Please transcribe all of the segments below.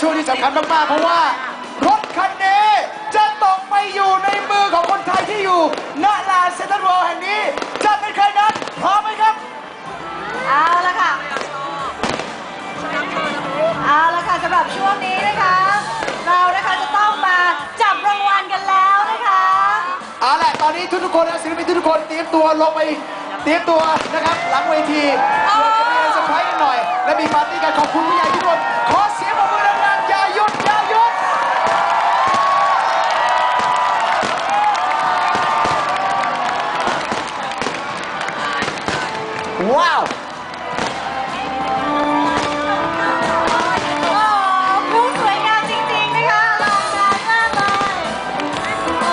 ช่วงที่สำคัญมากๆ เพราะว่า รถคันนี้จะตกไปอยู่ในมือของคนไทยที่อยู่ณลานเซ็นทรัลเวิลด์แห่งนี้ จะเป็นใครนั้นพร้อมไหมครับ เอาละค่ะ เอาละค่ะสำหรับช่วงนี้นะคะ เรานะคะจะต้องมาจับรางวัลกันแล้วนะคะ เอาล่ะตอนนี้ทุกๆคนนะศิลปินทุกๆคนเตรียมตัวลงไปเตรียมตัวนะครับ หลังเว ว้าวผู้สวยงามจริงๆนะคะอลัการมากเลยอ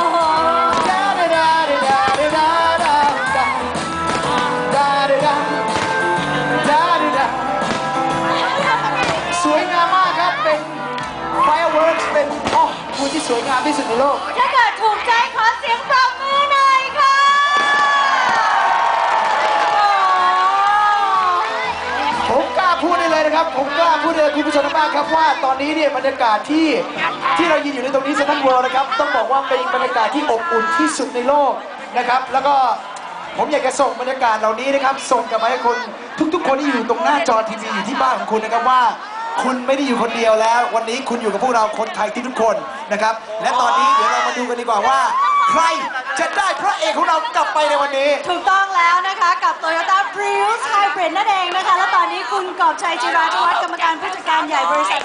สวยงามมากครับ เป็น fireworks เป็นอ๋อคุณที่สวยงามที่สุดในโลก ถ้าเกิดถูก ครับผมกล้าพูดได้เลยคุณผู้ชมทางบ้านครับว่าตอนนี้เนี่ยบรรยากาศที่ที่เรายืนอยู่ในตรงนี้เซนทรัลเวิลด์นะครับต้องบอกว่าเป็นบรรยากาศที่อบอุ่นที่สุดในโลกนะครับ แล้วก็ผมอยากจะส่งบรรยากาศเหล่านี้นะครับส่งกลับมาให้คนทุก ๆ คนที่อยู่ตรงหน้าจอทีวีอยู่ที่บ้านของคุณนะครับว่า คุณไม่ได้อยู่คนเดียวแล้ว วันนี้คุณอยู่กับพวกเราคนไทยที่ทุกคนนะครับ และตอนนี้เดี๋ยวเรามาดูกันดีกว่าว่า ใครจะได้พระเอกของเรากลับไปในวันนี้ ถูกต้องแล้วนะคะกับ Toyota Prius Hybrid นั่นเองนะคะ และตอนนี้คุณกอบชัยจิราธวัฒน์กรรมการผู้จัดการใหญ่บริษัท